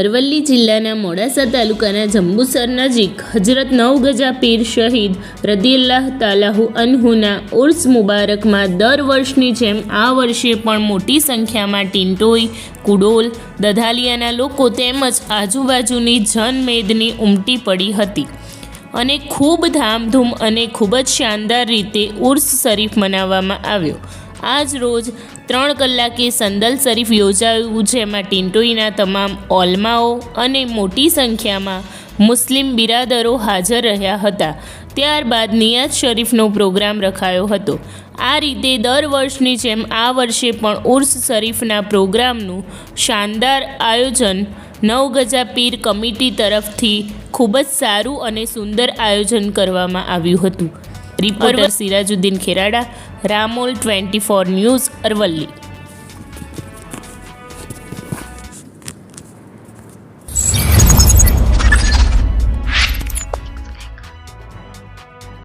અરવલ્લી જિલ્લાના મોડાસા તાલુકાના જંબુસર નજીક હજરત નવ ગજા પીર શહીદ રદિલ્લાહ તાલાહુ અનહુના ઉર્સ મુબારકમાં દર વર્ષની જેમ આ વર્ષે પણ મોટી સંખ્યામાં ટિન્ટોઈ કુડોલ, દધાલિયાના લોકો તેમજ આજુબાજુની જનમેદની ઉમટી પડી હતી અને ખૂબ ધામધૂમ અને ખૂબ જ શાનદાર રીતે ઉર્સ શરીફ મનાવવામાં આવ્યો. આજ રોજ ત્રણ કલાકે સંદલ શરીફ યોજાયું, જેમાં ટિન્ટોઈના તમામ ઓલમાઓ અને મોટી સંખ્યામાં મુસ્લિમ બિરાદરો હાજર રહ્યા હતા. ત્યારબાદ નિયાઝ શરીફનો પ્રોગ્રામ રખાયો હતો. આ રીતે દર વર્ષની જેમ આ વર્ષે પણ ઉર્સ શરીફના પ્રોગ્રામનું શાનદાર આયોજન નવ ગજા પીર કમિટી તરફથી ખૂબ જ સારું અને સુંદર આયોજન કરવામાં આવ્યું હતું. Reporter Sirajuddin Kherada Ramol twenty four news Aravalli.